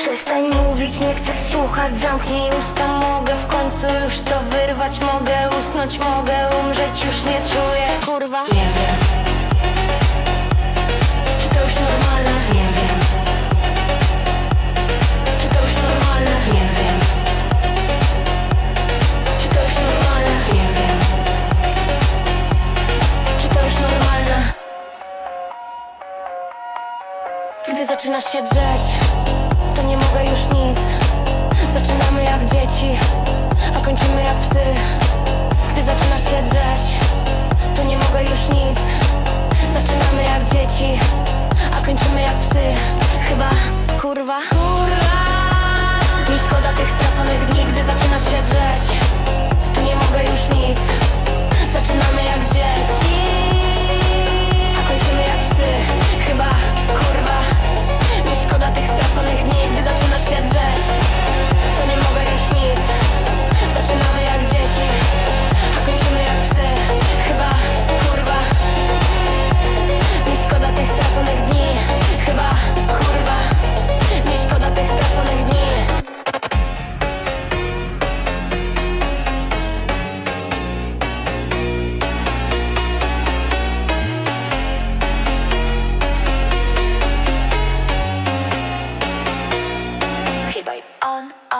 Przestań mówić, nie chcę słuchać Zamknij usta, mogę w końcu już to wyrwać Mogę usnąć, mogę umrzeć, już nie czuję Kurwa, nie wiem Czy to już normalne? Nie wiem Czy to już normalne? Nie wiem Czy to już normalne? Nie wiem Czy to już normalne? Gdy zaczynasz się drzeć ty chyba kurwa. Kurwa. Mi szkoda tych straconych dni, gdy zaczynasz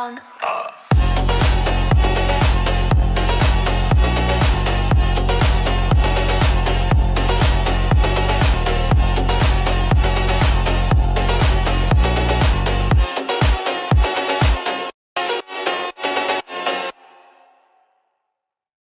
on